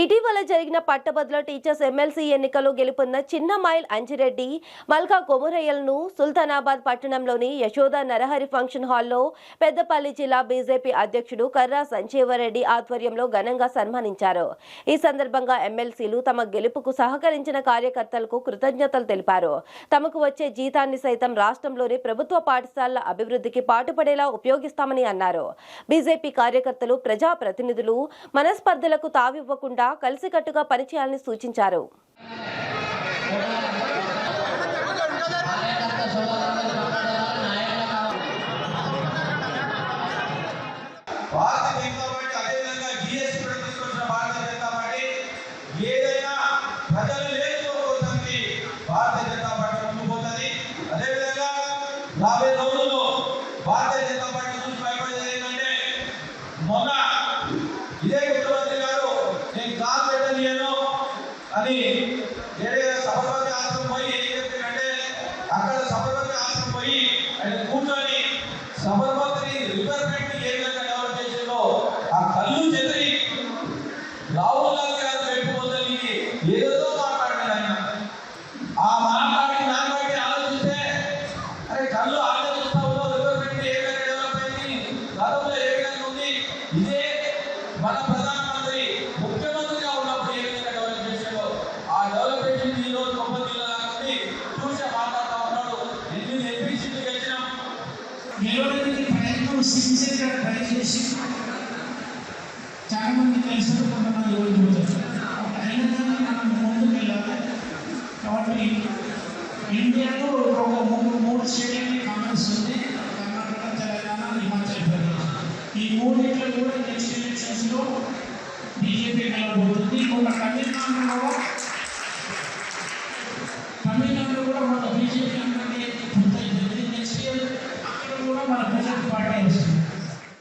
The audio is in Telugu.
ఇటీవల జరిగిన పట్టభద్రుల టీచర్స్ ఎమ్మెల్సీ ఎన్నికల్లో గెలుపొందిన చిన్న మైల్ అంజిరెడ్డి మల్కా కొమురయ్యలను సుల్తానాబాద్ పట్టణంలోని యశోద నరహరి ఫంక్షన్ హాల్లో పెద్దపల్లి జిల్లా బీజేపీ అధ్యక్షుడు కర్రా సంజీవరెడ్డి ఆధ్వర్యంలో ఘనంగా సన్మానించారు. ఈ సందర్భంగా ఎమ్మెల్సీలు తమ గెలుపుకు సహకరించిన కార్యకర్తలకు కృతజ్ఞతలు తెలిపారు. తమకు వచ్చే జీతాన్ని సైతం రాష్ట్రంలోని ప్రభుత్వ పాఠశాలల అభివృద్ధికి పాటుపడేలా ఉపయోగిస్తామని అన్నారు. బీజేపీ కార్యకర్తలు ప్రజా ప్రతినిధులు మనస్పర్ధలకు తావివ్వకుండా కలిసికట్టుగా పనిచేయాలని సూచించారు. ఏదైనా ప్రజలు భారతీయ జనతా పార్టీ అదేవిధంగా రాబోయే రోజుల్లో భారతీయ జనతా పార్టీ చూసి భయపడేది ఏంటంటే మొన్న ఇదే అని వేరే సబర్మతి ఆశ్రమం పోయి ఏం చెప్పిందంటే అక్కడ సబర్మతి ఆశ్రమం పోయి ఆయన కూర్చొని సబర్మతిని రివర్మెంట్ ఏ విధంగా డెవలప్ చేసిందో ఆ కళ్ళు చెదిరి రాహుల్ గాంధీ గారు పెట్టిపోతుంది ఏదో మాట్లాడాడు ఆయన. ఆ మాట్లాడి దాన్ని బట్టి ఆలోచిస్తే అరే కళ్ళు ఆలోచిస్తావులో ఉన్నావు రివర్మెంట్ ఏ విధంగా డెవలప్ అయింది గతంలో ఏ విధంగా ఉంది? ఇదే మన ప్రధాన ముఖ్యమంత్రిగా ఉన్నప్పుడు ఏ విధంగా డెవలప్ చేశాడో ఆ డెవలప్మెంట్ ఈ రోజు గొప్ప జిల్లా ఉంది చూసే మాట్లాడుతూ ఉన్నాడు ఎనిమిది ఎంపీ సీట్లు గెలిచినాం నిలవడానికి ప్రయత్నం సిన్సియర్గా ట్రై చేసి చాలా మంది కలిసారు కొంతమంది ఓడిపోతారు అయినా మనం ముందుకు వెళ్ళాలి. కాబట్టి ఇండియాలో ఒక మూడు మూడు స్టేట్లకి కాంగ్రెస్ ఉంది. కర్ణాటక తెలంగాణ హిమాచల్ ప్రదేశ్. ఈ మూడింటిలో కూడా నెక్స్ట్ ఎలక్షన్స్లో బీజేపీ నిలబోతుంది. ఇంకొక తమిళనాడులో మన